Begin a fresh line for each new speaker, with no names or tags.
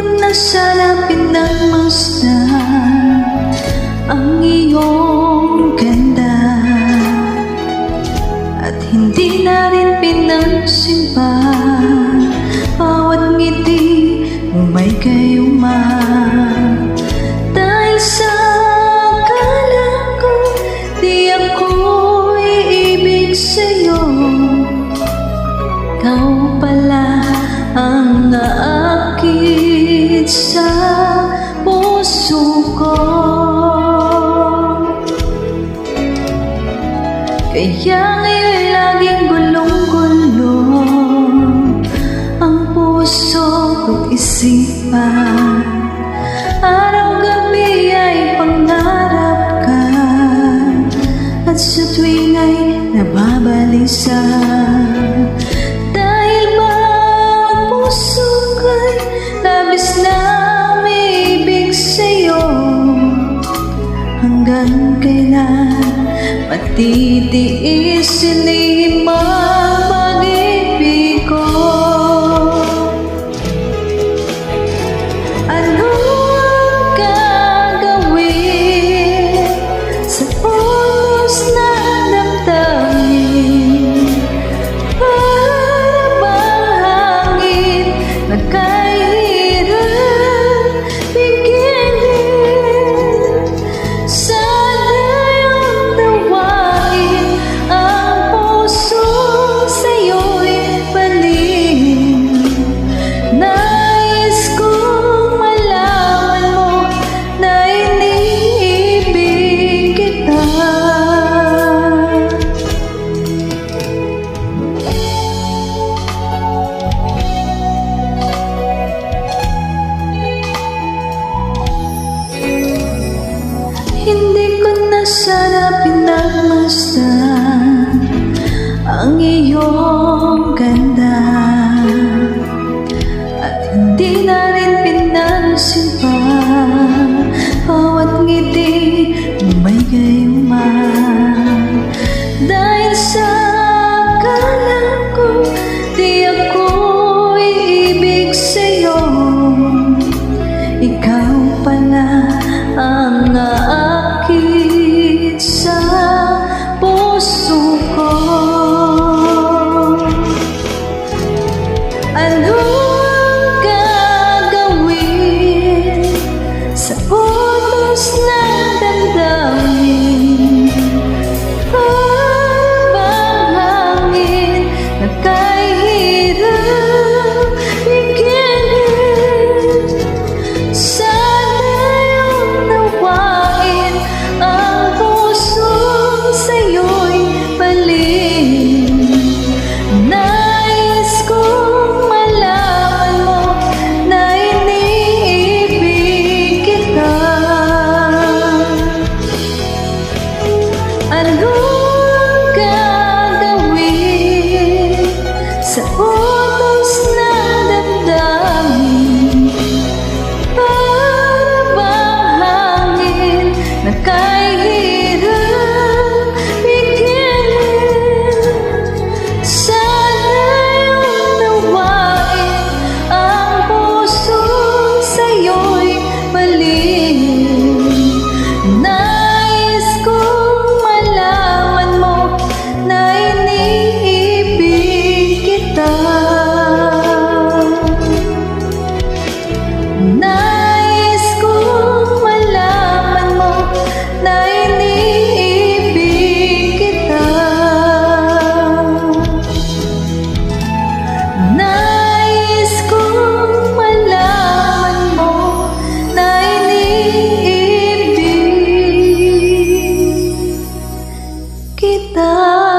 ko na sana pinagmasdan Ang iyong ganda. At hindi na rin pinansin pa Bawat ngiti may kayuma Dahil sa ko Di ako iibig Ikaw pala ang naakit Kaya ngayon laging gulong-gulong. Ang puso ko't isipan. Araw-gabi ay pangarap ka At sa tuwing ay nababalisa puso ko'y labis na umibig sa'yo Hanggang kailan matitiisin ni pinagmasdan ang iyong ganda man kung gagawin sa kita.